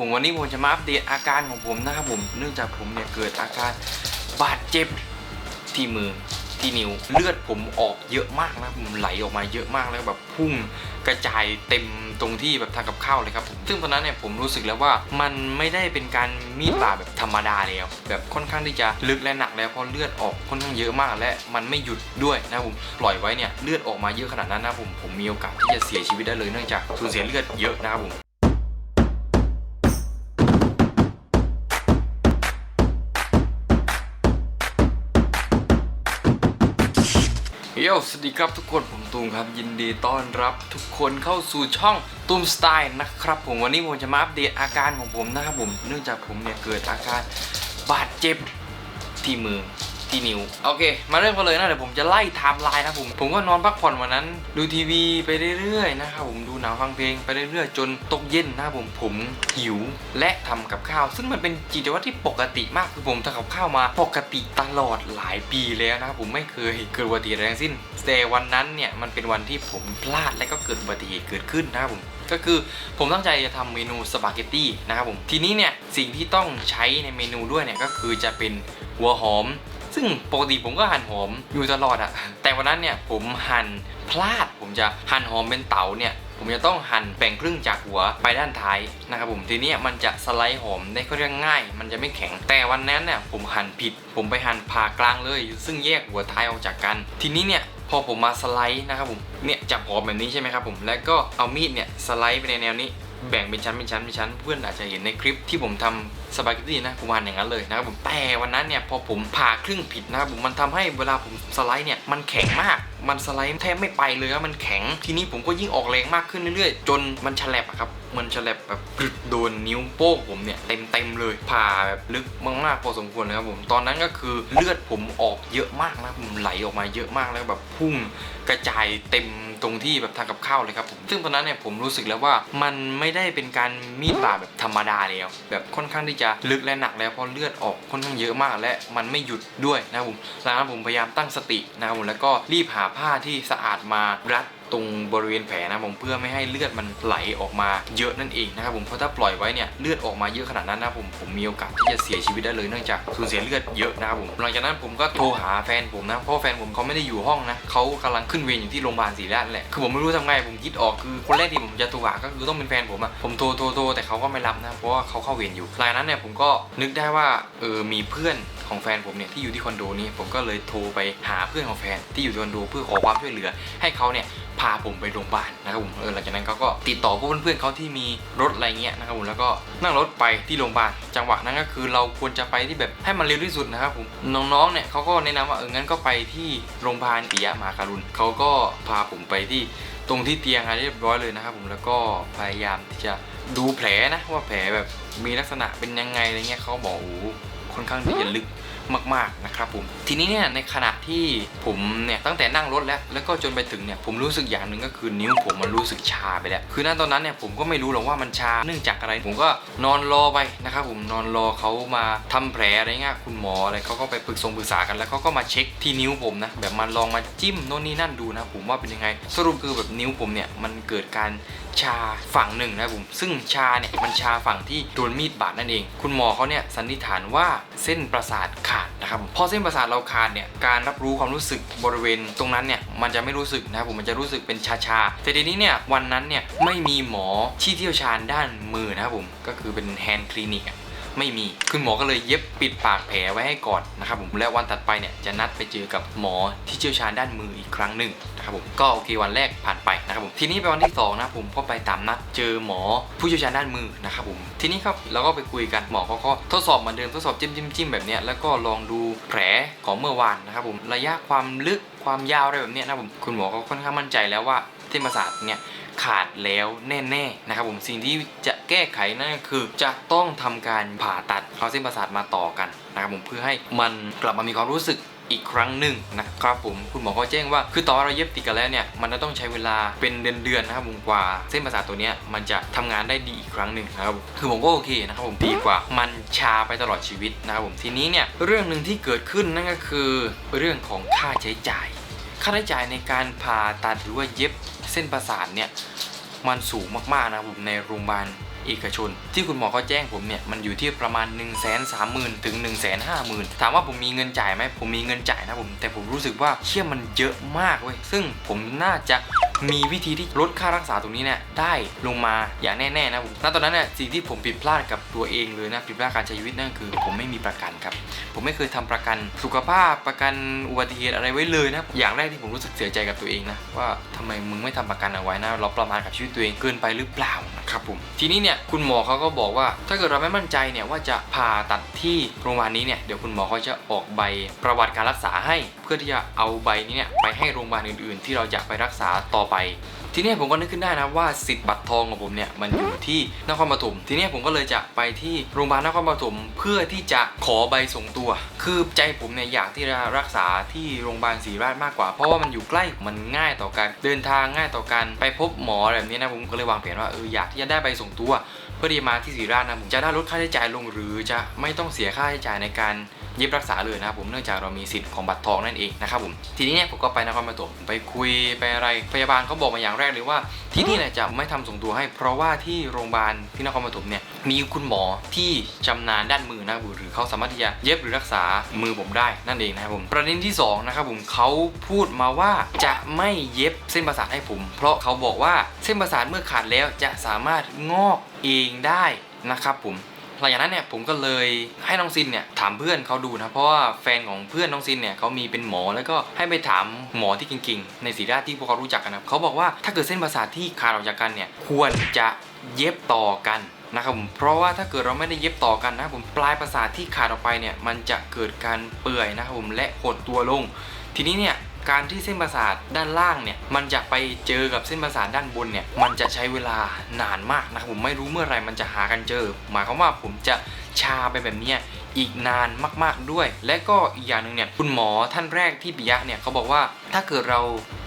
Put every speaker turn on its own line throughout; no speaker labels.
ผมวันนี้ผมจะมาอัปเดตอาการของผมนะครับผมเนื่องจากผมเนี่ยเกิดอาการบาดเจ็บที่มือที่นิ้วเลือดผมออกเยอะมากนะผมไหลออกมาเยอะมากแล้วแบบพุ่งกระจายเต็มตรงที่แบบทางกับข้าวเลยครับผมซึ่งตอนนั้นเนี่ยผมรู้สึกแล้วว่ามันไม่ได้เป็นการมีดบาดแบบธรรมดาแล้วแบบค่อนข้างที่จะลึกและหนักแล้วเพราะเลือดออกค่อนข้างเยอะมากและมันไม่หยุดด้วยนะผมปล่อยไว้เนี่ยเลือดออกมาเยอะขนาดนั้นนะผมผมมีโอกาสที่จะเสียชีวิตได้เลยเนื่องจากสูญเสียเลือดเยอะนะครับผม โยสวัสดีครับทุกคนผมตูมครับยินดีต้อนรับทุกคนเข้าสู่ช่องตูมสไตล์นะครับผมวันนี้ผมจะมาอัปเดตอาการของผมนะครับผมเนื่องจากผมเนี่ยเกิดอาการบาดเจ็บที่มือ ที่นิวโอเค มาเริ่มกันเลยนะเดี๋ยวผมจะไล่ไทม์ไลน์นะผมผมก็นอนพักผ่อนวันนั้น ดูทีวีไปเรื่อยๆนะครับผมดูหนังฟังเพลงไปเรื่อยๆ จนตกเย็นนะครับผมผมหิวและทำกับข้าว ซึ่งมันเป็นกิจวัตรที่ปกติมากคือผมทำกับข้าวมาปกติตลอดหลายปีแล้วนะครับผมไม่เคยเกิดอุบัติเหตุอะไรทั้งสิ้นแต่วันนั้นเนี่ยมันเป็นวันที่ผมพลาดและก็เกิดอุบัติเหตุเกิดขึ้นนะครับผมก็คือผมตั้งใจจะทำเมนูสปาเกตตี้นะครับผมทีนี้เนี่ยสิ่งที่ต้องใช้ในเมนูด้วยเนี่ยก็คือจะเป็นหัวหอม ซึ่งปกติผมก็หั่นหอมอยู่ตลอดอะแต่วันนั้นเนี่ยผมหั่นพลาด ผมจะหั่นหอมเป็นเต๋าเนี่ยผมจะต้องหั่นแบ่งครึ่งจากหัวไปด้านท้ายนะครับผมทีนี้มันจะสไลด์หอมได้ค่อนข้างง่าย มันจะไม่แข็งแต่วันนั้นเนี่ยผมหั่นผิด ผมไปหั่นผ่ากลางเลย ซึ่งแยกหัวท้ายออกจากกัน ทีนี้เนี่ยพอผมมาสไลด์นะครับผมเนี่ยจับหอมแบบนี้ใช่ไหมครับผมแล้วก็เอามีดเนี่ยสไลด์ไปในแนวนี้ แบ่งเป็นชั้นเป็นชั้นเป็นชั้นเพื่อนอาจจะเห็นในคลิปที่ผมทำสปาเกตตี้นะผมหั่นอย่างนั้นเลยนะครับผมแต่วันนั้นเนี่ยพอผมผ่าครึ่งผิดนะครับผมมันทำให้เวลาผมสไลด์เนี่ยมันแข็งมาก มันสไลด์แทบไม่ไปเลยครับมันแข็งทีนี้ผมก็ยิ่งออกแรงมากขึ้นเรื่อยๆ จนมันฉลับอะครับมันฉลับแบบรึโดนนิ้วโป้งผมเนี่ยเต็มเต็มๆเลยผ่าแบบลึกมากๆพอสมควรนะครับผมตอนนั้นก็คือเลือดผมออกเยอะมากนะผมไหลออกมาเยอะมากแล้วแบบพุ่งกระจายเต็ม ตรงที่แบบทางกับข้าวเลยครับผมซึ่งตอนนั้นเนี่ยผมรู้สึกแล้วว่ามันไม่ได้เป็นการมีดบาดแบบธรรมดาแล้ว แบบค่อนข้างที่จะลึกและหนักแล้วเพราะเลือดออกค่อนข้างเยอะมากและมันไม่หยุดด้วยนะครับผมหลังนั้นผมพยายามตั้งสตินะครับผมแล้วก็รีบหาผ้าที่สะอาดมารัด ตรงบริเวณแผลนะผมเพื่อไม่ให้เลือดมันไหลออกมาเยอะนั่นเองนะครับผมเพราะถ้าปล่อยไว้เนี่ยเลือดออกมาเยอะขนาดนั้นนะผมผมมีโอกาสที่จะเสียชีวิตได้เลยเนื่องจากสูญเสียเลือดเยอะนะครับผมหลังจากนั้นผมก็โทรหาแฟนผมนะเพราะแฟนผมเขาไม่ได้อยู่ห้องนะเขากำลังขึ้นเวรอยู่ที่โรงพยาบาลศรีราชนั่นแหละคือผมไม่รู้ทำไงผมคิดออกคือคนแรกที่ผมจะโทรหาก็คือต้องเป็นแฟนผมอะผมโทรโทรโทรแต่เขาก็ไม่รับนะเพราะว่าเขาเข้าเวรอยู่หลังจากนั้นเนี่ยผมก็นึกได้ว่าเออมีเพื่อนของแฟนผมเนี่ยที่อยู่ที่คอนโดนี้ผมก็เลยโทรไปหาเพื่อนของแฟนที่อยู่ที่คอนโดเพื่อขอความช่วยเหลือให้เขาเนี่ย พาผมไปโรงพยาบาลนะครับผมเออหลังจากนั้นเขาก็ติดต่อพวกเพื่อนๆเขาที่มีรถอะไรเงี้ยนะครับผมแล้วก็นั่งรถไปที่โรงพยาบาลจังหวะนั้นก็คือเราควรจะไปที่แบบให้มันเร็วที่สุดนะครับผมน้องๆเนี่ยเขาก็แนะนำว่าเอองั้นก็ไปที่โรงพยาบาลปิยะมาการุณเขาก็พาผมไปที่ตรงที่เตียงอะไรเรียบร้อยเลยนะครับผมแล้วก็พยายามที่จะดูแผลนะว่าแผลแบบมีลักษณะเป็นยังไงอะไรเงี้ยเขาบอกโอ้โหค่อนข้างที่จะลึก มากๆนะครับผมทีนี้เนี่ยในขณะที่ผมเนี่ยตั้งแต่นั่งรถแล้วแล้วก็จนไปถึงเนี่ยผมรู้สึกอย่างหนึ่งก็คือนิ้วผมมันรู้สึกชาไปแล้วคือณตอนนั้นเนี่ยผมก็ไม่รู้หรอกว่ามันชาเนื่องจากอะไร ผมก็นอนรอไปนะครับผมนอนรอเขามาทำแผลอะไรเงี้ยคุณหมออะไรเขาก็ไปปรึกษงปรึกษากันแล้วเขาก็มาเช็คที่นิ้วผมนะแบบมาลองมาจิ้มโน่นนี่นั่นดูนะผมว่าเป็นยังไง สรุปคือแบบนิ้วผมเนี่ยมันเกิดการ ชาฝั่งหนึ่งนะครับผมซึ่งชาเนี่ยมันชาฝั่งที่โดนมีดบาดนั่นเอง คุณหมอเขาเนี่ยสันนิษฐานว่าเส้นประสาทขาดนะครับผมพอเส้นประสาทเราขาดเนี่ยการรับรู้ความรู้สึกบริเวณตรงนั้นเนี่ยมันจะไม่รู้สึกนะครับผมมันจะรู้สึกเป็นชาชาแต่ทีนี้เนี่ยวันนั้นเนี่ยไม่มีหมอที่เที่ยวชาญด้านมือนะครับผมก็คือเป็นแฮนด์คลินิกอะ ไม่มี คุณหมอก็เลยเย็บปิดปากแผลไว้ให้ก่อนนะครับผมและวันถัดไปเนี่ยจะนัดไปเจอกับหมอที่เชี่ยวชาญด้านมืออีกครั้งหนึ่งนะครับผมก็โอเควันแรกผ่านไปนะครับผมทีนี้ไปวันที่สองนะผมก็ไปตามนัดเจอหมอผู้เชี่ยวชาญด้านมือนะครับผมทีนี้ครับเราก็ไปคุยกันหมอเขาก็ทดสอบเหมือนเดิมทดสอบจิ้มจิ้มจิ้มแบบเนี้ยแล้วก็ลองดูแผลของเมื่อวานนะครับผมระยะความลึกความยาวอะไรแบบเนี้ยนะครับผมคุณหมอก็ค่อนข้างมั่นใจแล้วว่า ส้นประสาทเนี่ยขาดแล้วแน่ๆนะครับผมสิ่งที่จะแก้ไขนั่นก็คือจะต้องทำการผ่าตัดเอาเส้นประสาทมาต่อกันนะครับผมเพื่อให้มันกลับมามีความรู้สึกอีกครั้งหนึ่งนะครับผมคุณหมอก็แจ้งว่า คือตอนเราเย็บติดกันแล้วเนี่ยมันจะต้องใช้เวลาเป็นเดือนๆนะครับผมกว่าเส้นประสาทตัวเนี้ยมันจะทำงานได้ดีอีกครั้งหนึ่งนะครับคือผมก็โอเคนะครับผมดีกว่ามันชาไปตลอดชีวิตนะครับผมทีนี้เนี่ยเรื่องหนึ่งที่เกิดขึ้นนั่นก็คือเรื่องของค่าใช้จ่าย ค่าใช้จ่ายในการผ่าตัดหรือว่าเย็บเส้นประสาทเนี่ยมันสูงมากๆนะครับผมในโรงพยาบาลเอกชน ที่คุณหมอเขาแจ้งผมเนี่ยมันอยู่ที่ประมาณ 1 3 0 0 0 0ถึง 1 5 0 0 0 0 ถามว่าผมมีเงินจ่ายไหมผมมีเงินจ่ายนะผมแต่ผมรู้สึกว่าเชี่ยมันเยอะมากเว้ยซึ่งผมน่าจะมีวิธีที่ลดค่ารักษาตรงนี้เนี่ยได้ลงมาอย่างแน่ๆนะผมณตอนนั้นเนี่ยสิ่งที่ผมผิดพลาดกับตัวเองเลยนะผิดพลาดการใช้ชีวิตนั่นคือ ผมไม่มีประกันครับ ผมไม่เคยทำประกันสุขภาพประกันอุบัติเหตุอะไรไว้เลยนะอย่างแรกที่ผมรู้สึกเสียใจกับตัวเองนะว่าทำไมมึงไม่ทำประกันเอาไว้นะเราประมาทกับชีวิตตัวเองเกินไปหรือเปล่านะครับผมทีนี้เนี่ยคุณหมอเขาก็บอกว่า ถ้าเกิดเราไม่มั่นใจเนี่ยว่าจะผ่าตัดที่โรงพยาบาลนี้เนี่ยเดี๋ยวคุณหมอเขาจะออกใบประวัติการรักษาให้ เพื่อที่จะเอาใบนี้เนี่ยไปให้โรงพยาบาลอื่น ๆ ที่เราจะไปรักษาต่อไป ทีนี้ผมก็นึกขึ้นได้นะว่าสิทธิ์บัตรทองของผมเนี่ยมันอยู่ที่นครปฐมทีนี้ผมก็เลยจะไปที่โรงพยาบาลนครปฐมเพื่อที่จะขอใบส่งตัว คือใจผมเนี่ยอยากที่จะรักษาที่โรงพยาบาลศรีราชมากกว่า เพราะว่ามันอยู่ใกล้มันง่ายต่อการเดินทางง่ายต่อการไปพบหมออะไรแบบนี้นะผมก็เลยวางแผนว่าเอออยากที่จะได้ใบส่งตัว เพื่อที่มาที่ศรีราชนะผมจะได้ลดค่าใช้จ่ายลงหรือจะไม่ต้องเสียค่าใช้จ่ายในการ เย็บรักษาเลยนะครับผมเนื่องจากเรามีสิทธิ์ของบัตรทองนั่นเองนะครับผมทีนี้เนี่ยผมก็ไปนครปฐมไปคุยไปอะไรพยาบาลเขาบอกมาอย่างแรกเลยว่า ที่นี่เนี่ยจะไม่ทำส่งตัวให้ เพราะว่าที่โรงพยาบาลที่นครปฐมเนี่ยมีคุณหมอที่ชำนาญด้านมือนะครับผมหรือเขาสามารถที่จะเย็บหรือรักษามือผมได้นั่นเองนะครับผมประเด็นที่สองนะครับผมเขาพูดมาว่าจะไม่เย็บเส้นประสาทให้ผม เพราะเขาบอกว่าเส้นประสาทเมื่อขาดแล้วจะสามารถงอกเองได้นะครับผม หลังจากนั้นเนี่ยผมก็เลยให้น้องซินเนี่ยถามเพื่อนเขาดูนะเพราะว่าแฟนของเพื่อนน้องซินเนี่ยเขามีเป็นหมอแล้วก็ให้ไปถามหมอที่เก่งๆ ในศรีราชที่พวกเขารู้จักกันนะเขาบอกว่าถ้าเกิดเส้นประสาทที่ขาดออกจากกันเนี่ยควรจะเย็บต่อกันนะครับผมเพราะว่าถ้าเกิดเราไม่ได้เย็บต่อกันนะครับผมปลายประสาทที่ขาดออกไปเนี่ยมันจะเกิดการเปื่อยนะครับผมและหดตัวลง ทีนี้เนี่ย การที่เส้นประสาทด้านล่างเนี่ยมันจะไปเจอกับเส้นประสาทด้านบนเนี่ยมันจะใช้เวลานานมากนะครับผมไม่รู้เมื่อไรมันจะหากันเจอ หมายความว่าผมจะชาไปแบบนี้อีกนานมากๆด้วย และก็อีกอย่างหนึ่งเนี่ยคุณหมอท่านแรกที่ปิยะเนี่ยเขาบอกว่าถ้าเกิดเรา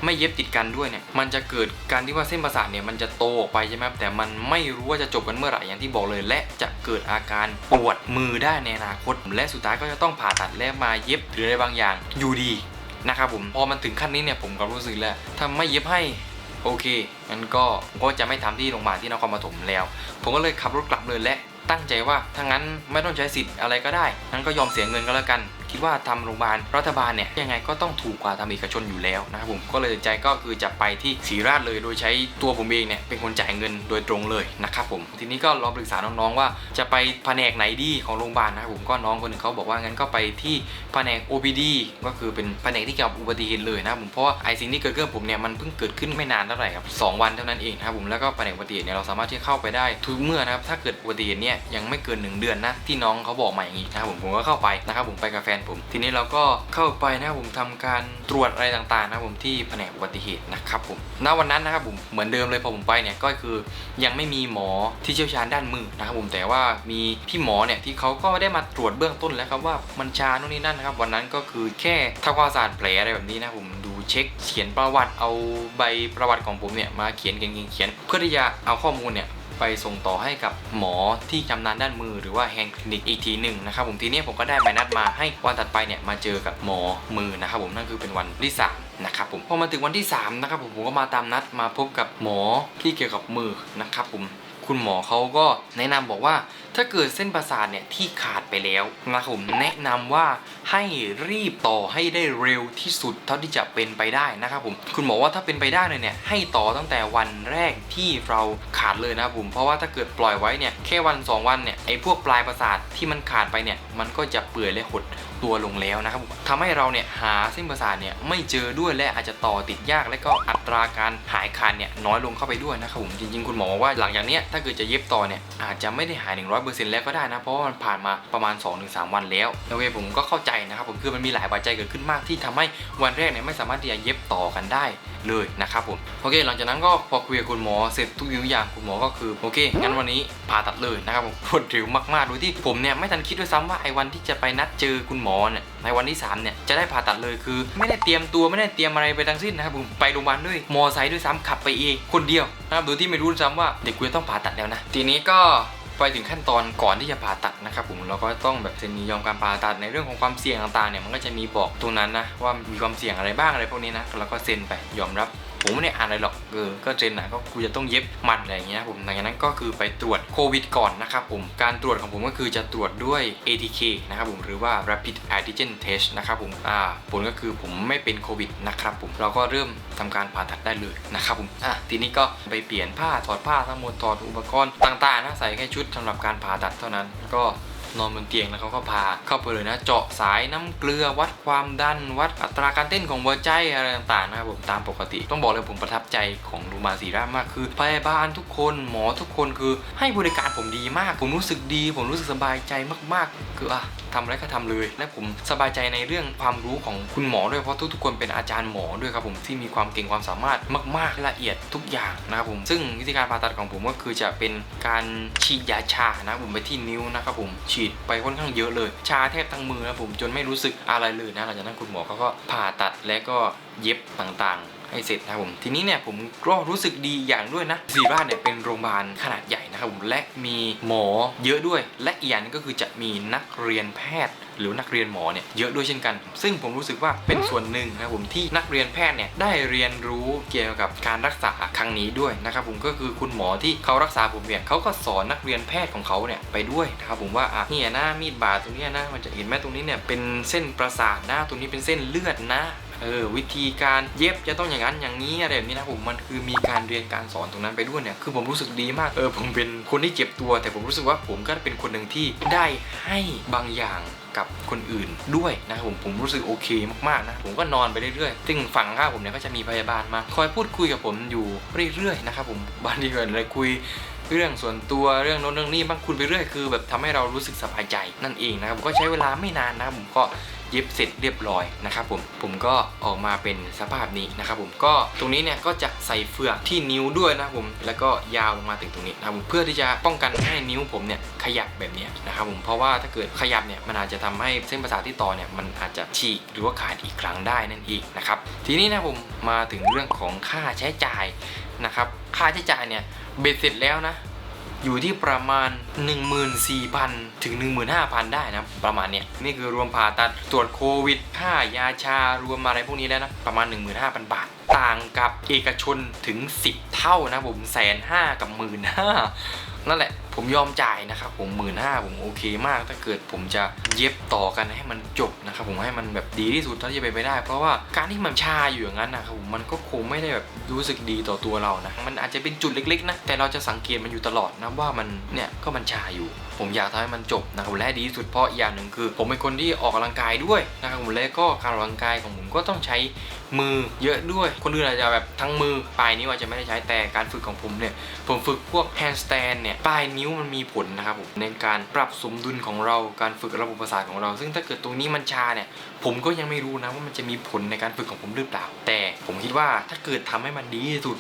ไม่เย็บติดกันด้วยเนี่ยมันจะเกิดการที่ว่าเส้นประสาทเนี่ยมันจะโตออกไปใช่ไหมครับแต่มันไม่รู้ว่าจะจบกันเมื่อไหร่อย่างที่บอกเลย และจะเกิดอาการปวดมือได้ในอนาคต และสุดท้ายก็จะต้องผ่าตัดและมาเย็บหรืออะไรบางอย่างอยู่ดี นะครับผมพอมันถึงขั้นนี้เนี่ยผมก็รู้สึกแล้วถ้าไม่เย็บให้โอเคงั้นก็ผมก็จะไม่ทำที่โรงพยาบาลที่นครปฐมแล้ว ผมก็เลยขับรถกลับเลยและตั้งใจว่าถ้างั้นไม่ต้องใช้สิทธิ์อะไรก็ได้งั้นก็ยอมเสียเงินก็แล้วกัน คิดว่าทำโรงพยาบาลรัฐบาลเนี่ยยังไงก็ต้องถูกกว่าทำเอกชนอยู่แล้วนะครับผมก็เลยใจก็คือจะไปที่ศรีราชเลยโดยใช้ตัวผมเองเนี่ยเป็นคนจ่ายเงินโดยตรงเลยนะครับผมทีนี้ก็ลองปรึกษาน้องๆว่าจะไปแผนกไหนดีของโรงพยาบาลนะครับผมก็น้องคนหนึ่งเขาบอกว่างั้นก็ไปที่แผนก OPD ก็คือเป็นแผนกที่เกี่ยวกับอุบัติเหตุเลยนะครับผมเพราะว่าไอสิ่งที่เกิดขึ้นผมเนี่ยมันเพิ่งเกิดขึ้นไม่นานเท่าไหร่ครับสองวันเท่านั้นเองนะครับผมแล้วก็แผนกอุบัติเหตุเนี่ยเราสามารถที่จะเข้าไปได้ทุกเมื่อนะครับถ้าเกิดอุบัติเหตุเนี่ยยังไม่เกินหนึ่งเดือนนะที่น้องเขาบอกมาอย่างนี้นะครับผมผมก็เข้าไปนะครับผมไปกับแฟนผม ทีนี้เราก็เข้าไปนะครับผมทำการตรวจอะไรต่างๆนะครับผมที่แผนกอุบัติเหตุนะครับผมณวันนั้นนะครับผมเหมือนเดิมเลยพอผมไปเนี่ยก็คือยังไม่มีหมอที่เชี่ยวชาญด้านมือนะครับผมแต่ว่ามีพี่หมอเนี่ยที่เขาก็ได้มาตรวจเบื้องต้นแล้วครับว่ามันชาโน่นนี่นั่นนะครับวันนั้นก็คือแค่ทำความสะอาดแผลอะไรแบบนี้นะผมดูเช็คเขียนประวัติเอาใบประวัติของผมเนี่ยมาเขียนเก่งๆเขียนเพื่อที่จะเอาข้อมูลเนี่ย ไปส่งต่อให้กับหมอที่ชำนาญด้านมือหรือว่าแฮนด์คลินิกอีกทีหนึ่งนะครับผมทีนี้ผมก็ได้ใบนัดมาให้วันถัดไปเนี่ยมาเจอกับหมอมือนะครับผมนั่นคือเป็นวันที่สามนะครับผมพอมาถึงวันที่สามนะครับผมผมก็มาตามนัดมาพบกับหมอที่เกี่ยวกับมือนะครับผม คุณหมอเขาก็แนะนำบอกว่า ถ้าเกิดเส้นประสาทเนี่ยที่ขาดไปแล้วนะครับผมแนะนำว่าให้รีบต่อให้ได้เร็วที่สุดเท่าที่จะเป็นไปได้นะครับผมคุณหมอว่าถ้าเป็นไปได้เลยเนี่ยให้ต่อตั้งแต่วันแรกที่เราขาดเลยนะครับผมเพราะว่าถ้าเกิดปล่อยไว้เนี่ยแค่วัน 2 วันเนี่ยไอ้พวกปลายประสาทที่มันขาดไปเนี่ยมันก็จะเปื่อยและหด ตัวลงแล้วนะครับผมทำให้เราเนี่ยหาเส้นประสาทเนี่ยไม่เจอด้วยและอาจจะต่อติดยาก และก็อัตราการหายขาดเนี่ยน้อยลงเข้าไปด้วยนะครับผมจริงๆ คุณหมอว่าหลังจากเนี้ยถ้าเกิดจะเย็บต่อเนี่ยอาจจะไม่ได้หาย 100%แล้วก็ได้นะเพราะว่ามันผ่านมาประมาณ 2-3 วันแล้วโอเคผมก็เข้าใจนะครับผมคือมันมีหลายปัจจัยเกิดขึ้นมากที่ทำให้วันแรกเนี่ยไม่สามารถที่จะเย็บต่อกันได้เลยนะครับผมโอเค หลังจากนั้นก็พอคุยกับคุณหมอเสร็จทุกอย่างคุณหมอก็คือโอเคงั้นวันนี้ผ่าตัดเลยนะครับผมรวดเร็วมากๆโดยที่ผมเนี่ยไม่ทันคิดด้วยซ้ำว่าไอ้วันที่จะไปนัดเจอคุณหมอเนี่ยในวันที่3เนี่ยจะได้ผ่าตัดเลยคือ ไม่ได้เตรียมตัวไม่ได้เตรียมอะไรไปทั้งสิ้นนะครับผมไปโรงพยาบาลด้วยมอไซค์ด้วยซ้ำขับไปเองคนเดียวนะครับโดยที่ไม่รู้ด้วยซ้ำว่าเด็กกูจะต้องผ่าตัดแล้วนะทีนี้ก็ ไปถึงขั้นตอนก่อนที่จะผ่าตัดนะครับผมเราก็ต้องแบบเซ็นยินยอมการผ่าตัดในเรื่องของความเสี่ยงต่างๆเนี่ยมันก็จะมีบอกตรงนั้นนะว่ามีความเสี่ยงอะไรบ้างอะไรพวกนี้นะเราก็เซ็นไปยอมรับ ผมไม่ได้อ่านอะไรหรอกเออก็เจนนะก็กูจะต้องเย็บมันอะไรอย่างเงี้ยผมหลังจากนั้นก็คือไปตรวจโควิดก่อนนะครับผมการตรวจของผมก็คือจะตรวจด้วย ATK นะครับผมหรือว่า Rapid Antigen Test นะครับผมอ่าผลก็คือผมไม่เป็นโควิดนะครับผมเราก็เริ่มทำการผ่าตัดได้เลยนะครับผมอะทีนี้ก็ไปเปลี่ยนผ้าถอดผ้าทั้งหมดถอดอุปกรณ์ต่างๆนะใส่แค่ชุดสำหรับการผ่าตัดเท่านั้นก็ นอนบนเตียงแล้วเขาก็พาเข้าไปเลยนะ เจาะสายน้ำเกลือวัดความดัน วัดอัตราการเต้นของหัวใจอะไรต่างๆนะครับผมตามปกติ ต้องบอกเลยผมประทับใจของโรงพยาบาลศรีราชมากคือพยาบาลทุกคนหมอทุกคนคือให้บริการผมดีมาก ผมรู้สึกดี ผมรู้สึกสบายใจมากๆ คืออะทำอะไรก็ทำเลย และผมสบายใจในเรื่องความรู้ของคุณหมอด้วยเพราะทุกๆคนเป็นอาจารย์หมอด้วยครับผมที่มีความเก่งความสามารถมากๆละเอียดทุกอย่างนะครับผมซึ่งวิธีการผ่าตัดของผมก็คือจะเป็นการฉีดยาชานะครับผมไปที่นิ้วนะครับผมฉีดไปค่อนข้างเยอะเลย ชาแทบทั้งมือนะผมจนไม่รู้สึกอะไรเลยนะหลังจากนั้นคุณหมอเขาก็ผ่าตัดและก็เย็บต่างๆ ให้เสร็จนะผม ทีนี้เนี่ยผมก็รู้สึกดีอย่างด้วยนะศรีราชเนี่ยเป็นโรงพยาบาลขนาดใหญ่ นะครับผมและมีหมอเยอะด้วย และอีกอย่างนึงก็คือจะมีนักเรียนแพทย์ หรือนักเรียนหมอเนี่ยเยอะด้วยเช่นกัน ซึ่งผมรู้สึกว่าเป็นส่วนหนึ่งนะครับผมที่นักเรียนแพทย์เนี่ยได้เรียนรู้เกี่ยวกับการรักษาครั้งนี้ด้วยนะครับผมก็คือคุณหมอที่เขารักษาผมเนี่ยเขาก็สอนนักเรียนแพทย์ของเขาเนี่ยไปด้วยนะครับผมว่าอะเนี่ยนะมีดบาดตรงนี้นะมันจะเห็นไหมตรงนี้เนี่ยเป็นเส้นประสาทนะตรงนี้เป็นเส้นเลือดนะ เออวิธีการเย็บจะต้องอย่างนั้นอย่างนี้อะไรแบบนี้นะผมมันคือมีการเรียนการสอนตรงนั้นไปด้วยเนี่ยคือผมรู้สึกดีมากเออผมเป็นคนที่เจ็บตัว แต่ผมรู้สึกว่าผมก็เป็นคนหนึ่งที่ได้ให้บางอย่างกับคนอื่นด้วยนะครับผมผมรู้สึกโอเคมากๆนะผมก็นอนไปเรื่อยๆซึ่งฝั่งข้าผมเนี่ยก็จะมีพยาบาลมา คอยพูดคุยกับผมอยู่เรื่อยๆนะครับผมบางทีก็เลยคุยเรื่องส่วนตัวเรื่องโน้นเรื่องนี้บ้างคุณไปเรื่อยคือแบบทำให้เรารู้สึกสบายใจนั่นเองนะครับผมก็ใช้เวลาไม่นานนะครับผมก็ เย็บเสร็จเรียบร้อยนะครับผมผมก็ออกมาเป็นสภาพนี้นะครับผมก็ตรงนี้เนี่ยก็จะใส่เฟือกที่นิ้วด้วยนะผมแล้วก็ยาวลงมาถึงตรงนี้นะครับผมเพื่อที่จะป้องกันให้นิ้วผมเนี่ยขยับแบบนี้นะครับผมเพราะว่าถ้าเกิดขยับเนี่ยมันอาจจะทำให้เส้นประสาทที่ต่อเนี่ยมันอาจจะฉีกหรือว่าขาดอีกครั้งได้นั่นเองนะครับทีนี้นะผมมาถึงเรื่องของค่าใช้จ่ายนะครับค่าใช้จ่ายเนี่ยเบ็ดเสร็จแล้วนะ อยู่ที่ประมาณ 14,000 ถึง 15,000 ได้นะ ประมาณเนี้ยนี่คือรวมผ่าตัดตรวจโควิดค่ายาชารวมอะไรพวกนี้แล้วนะ ประมาณ 15,000 บาท ต่างกับเอกชนถึง 10 เท่านะผมแสนห้ากับหมื่นห้านั่นแหละผมยอมจ่ายนะครับผมหมื่นห้าผมโอเคมากถ้าเกิดผมจะเย็บต่อกันให้มันจบนะครับผมให้มันแบบดีที่สุดเท่าที่จะเป็นไปได้ เพราะว่าการที่มันชาอยู่อย่างนั้นนะครับผมมันก็คงไม่ได้แบบรู้สึกดีต่อตัวเรานะมันอาจจะเป็นจุดเล็กๆนะแต่เราจะสังเกตมันอยู่ตลอดนะว่ามันเนี่ยก็มันชาอยู่ ผมอยากทำให้มันจบนะครับและดีที่สุดเพราะอย่างหนึ่งคือ ผมเป็นคนที่ออกกำลังกายด้วยนะครับผมและก็การออกกำลังกายของผมก็ต้องใช้มือเยอะด้วย คนอื่นอาจจะแบบทั้งมือปลายนิ้วอาจจะไม่ได้ใช้แต่การฝึกของผมเนี่ย ผมฝึกพวก handstand เนี่ยปลายนิ้วมันมีผลนะครับผมในการปรับสมดุลของเราการฝึกระบบประสาทของเรา ซึ่งถ้าเกิดตรงนี้มันชาเนี่ย ผมก็ยังไม่รู้นะว่ามันจะมีผลในการฝึกของผมหรือเปล่า แต่ผมคิดว่าถ้าเกิดทำให้มันดีที่สุด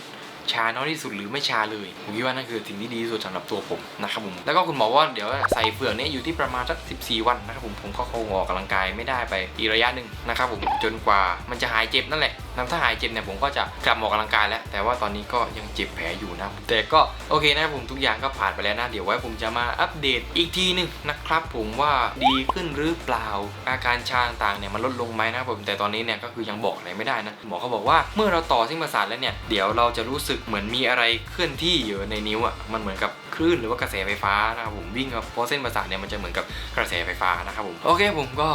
ชาน้อยที่สุดหรือไม่ชาเลย ผมคิดว่านั่นคือสิ่งที่ดีที่สุดสำหรับตัวผมนะครับผมแล้วก็คุณหมอว่าเดี๋ยวใส่เฟือกเนี้อยู่ที่ประมาณสัก 14 วันนะครับผมผมก็คงออกกำลังกายไม่ได้ไปอีกระยะหนึ่งนะครับผมจนกว่ามันจะหายเจ็บนั่นแหละ ถ้าหายเจ็บเนี่ยผมก็จะกลับมาออกกำลังกายแล้ว แต่ว่าตอนนี้ก็ยังเจ็บแผลอยู่นะ แต่ก็โอเคนะผมทุกอย่างก็ผ่านไปแล้วนะ เดี๋ยวไว้ผมจะมาอัปเดตอีกทีหนึงนะครับผมว่าดีขึ้นหรือเปล่า อาการชาต่างๆเนี่ยมันลดลงไหมนะผมแต่ตอนนี้เนี่ยก็คือยังบอกอะไรไม่ได้นะหมอเขาบอกว่าเมื่อเราต่อเส้นประสาทแล้วเนี่ยเดี๋ยวเราจะรู้สึกเหมือนมีอะไรเคลื่อนที่อยู่ในนิ้วอะมันเหมือนกับคลื่นหรือว่ากระแสไฟฟ้านะครับผมวิ่งเพราะเส้นประสาทเนี่ยมันจะเหมือนกับกระแสไฟฟ้านะครับผมโอเคผมก็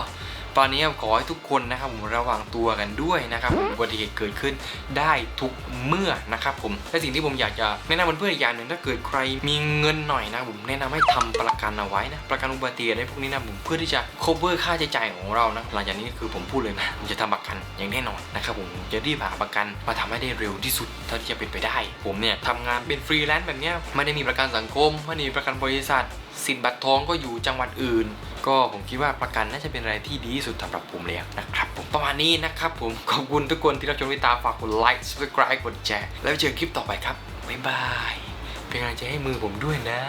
ตอนนี้ขอให้ทุกคนนะครับผมระวังตัวกันด้วยนะครับอุบัติเหตุเกิดขึ้นได้ทุกเมื่อนะครับผมและสิ่งที่ผมอยากจะแนะนำเพื่อนๆอีกอย่างหนึ่งถ้าเกิดใครมีเงินหน่อยนะผมแนะนำให้ทำประกันเอาไว้นะประกันอุบัติเหตุอะไรพวกนี้นะผมเพื่อที่จะ cover ค่าใช้จ่ายของเรานะหลังจากนี้คือผมพูดเลยนะผมจะทำประกันอย่างแน่นอนนะครับผมจะรีบหาประกันมาทำให้ได้เร็วที่สุดเท่าที่จะเป็นไปได้ ผมเนี่ยทำงานเป็นฟรีแลนซ์แบบเนี้ยไม่ได้มีประกันสังคมไม่ได้มีประกันบริษัทสินบัตรทองก็อยู่จังหวัดอื่น ก็ผมคิดว่าประกันน่าจะเป็นอะไรที่ดีที่สุดสำหรับผมแล้วนะครับผมประมาณนี้นะครับผมขอบคุณทุกคนที่รับชมวิตามฝากกดไลค์ subscribe กดแชร์แล้วเจอกันคลิปต่อไปครับบ๊ายบายเป็นกำลังใจให้มือผมด้วยนะ